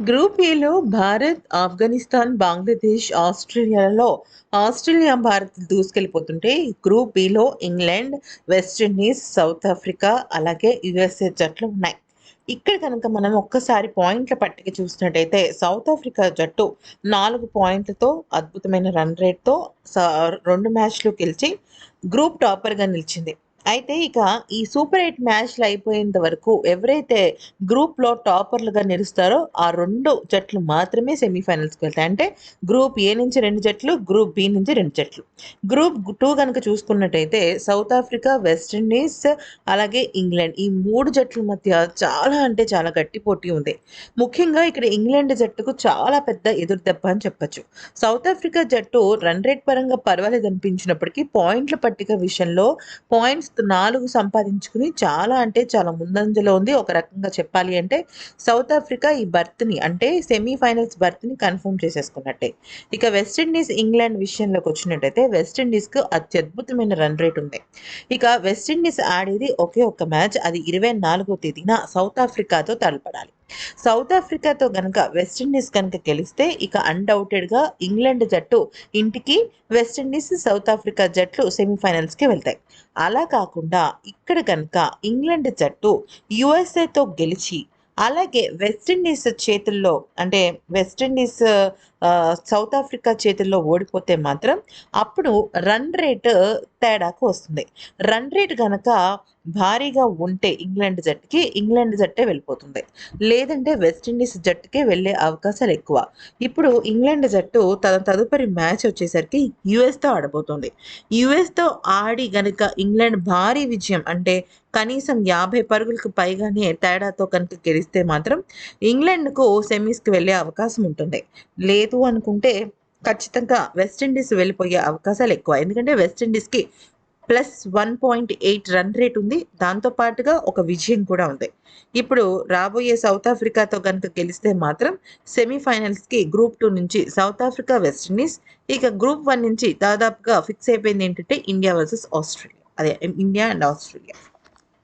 Group ఏలో భారత్ ఆఫ్ఘనిస్తాన్ బంగ్లాదేశ్ ఆస్ట్రేలియాలలో Australia Bharat దూసుకెళ్ళిపోతుంటే group below England West Indies South Africa అలాగే యుఎస్ఏ జట్లు ఉన్నాయి. ఇక్కడ కనుక మనం ఒక్కసారి పాయింట్ల పట్టిక చూసినట్టయితే సౌత్ ఆఫ్రికా జట్టు నాలుగు పాయింట్లతో అద్భుతమైన రన్ రేట్తో రెండు మ్యాచ్లు గెలిచి గ్రూప్ టాపర్గా నిలిచింది. అయితే ఇక ఈ సూపర్ ఎయిట్ మ్యాచ్లు అయిపోయేంత వరకు ఎవరైతే గ్రూప్లో టాపర్లుగా నిలుస్తారో ఆ రెండు జట్లు మాత్రమే సెమీఫైనల్స్కి వెళ్తాయి. అంటే గ్రూప్ ఏ నుంచి రెండు జట్లు గ్రూప్ బి నుంచి రెండు జట్లు. గ్రూప్ టూ కనుక చూసుకున్నట్టయితే సౌత్ ఆఫ్రికా వెస్టిండీస్ అలాగే ఇంగ్లాండ్ ఈ మూడు జట్ల మధ్య చాలా అంటే చాలా గట్టి పోటీ ఉంది. ముఖ్యంగా ఇక్కడ ఇంగ్లాండ్ జట్టుకు చాలా పెద్ద ఎదురు దెబ్బ అని చెప్పచ్చు. సౌత్ ఆఫ్రికా జట్టు రన్ రేట్ పరంగా పర్వాలేదు అనిపించినప్పటికీ పాయింట్ల పట్టిక విషయంలో పాయింట్స్ నాలుగు సంపాదించుకుని చాలా అంటే చాలా ముందంజలో ఉంది. ఒక రకంగా చెప్పాలి అంటే సౌత్ ఆఫ్రికా ఈ బర్త్ని అంటే సెమీఫైనల్స్ బర్త్ని కన్ఫర్మ్ చేసేసుకున్నట్టే. ఇక వెస్టిండీస్ ఇంగ్లాండ్ విషయంలోకి వచ్చినట్టయితే వెస్టిండీస్కు అత్యద్భుతమైన రన్ రేట్ ఉంది. ఇక వెస్టిండీస్ ఆడేది ఒకే ఒక్క మ్యాచ్. అది ఇరవై నాలుగో తేదీన సౌత్ ఆఫ్రికాతో తలపడాలి. సౌత్ ఆఫ్రికాతో కనుక వెస్టిండీస్ కనుక గెలిస్తే ఇక అన్డౌటెడ్గా ఇంగ్లాండ్ జట్టు ఇంటికి వెస్టిండీస్ సౌత్ ఆఫ్రికా జట్లు సెమీఫైనల్స్కి వెళ్తాయి. అలా కాకుండా ఇక్కడ కనుక ఇంగ్లాండ్ జట్టు యుఎస్ఏతో గెలిచి అలాగే వెస్టిండీస్ చేతుల్లో అంటే వెస్టిండీస్ సౌత్ ఆఫ్రికా చేతుల్లో ఓడిపోతే మాత్రం అప్పుడు రన్ రేట్ తేడాకు వస్తుంది. రన్ రేట్ కనుక భారీగా ఉంటే ఇంగ్లాండ్ జట్టుకి ఇంగ్లాండ్ జట్టే వెళ్ళిపోతుంది. లేదంటే వెస్టిండీస్ జట్టుకే వెళ్ళే అవకాశాలు ఎక్కువ. ఇప్పుడు ఇంగ్లాండ్ జట్టు తన తదుపరి మ్యాచ్ వచ్చేసరికి యుఎస్తో ఆడబోతుంది. యుఎస్తో ఆడి గనుక ఇంగ్లాండ్ భారీ విజయం అంటే కనీసం యాభై పరుగులకు పైగానే తేడాతో కనుక గెలిస్తే మాత్రం ఇంగ్లాండ్కు సెమీస్కి వెళ్ళే అవకాశం ఉంటుంది. లేదు అనుకుంటే ఖచ్చితంగా వెస్టిండీస్ వెళ్ళిపోయే అవకాశాలు ఎక్కువ. ఎందుకంటే వెస్టిండీస్కి plus one point eight run rate ఉంది. దాంతో పాటుగా ఒక విజయం కూడా ఉంది. ఇప్పుడు రాబోయే సౌత్ ఆఫ్రికాతో కనుక గెలిస్తే మాత్రం సెమీఫైనల్స్కి గ్రూప్ టూ నుంచి సౌత్ ఆఫ్రికా వెస్టిండీస్ ఇక గ్రూప్ వన్ నుంచి దాదాపుగా ఫిక్స్ అయిపోయింది ఏంటంటే ఇండియా వర్సెస్ ఆస్ట్రేలియా అదే ఇండియా అండ్ ఆస్ట్రేలియా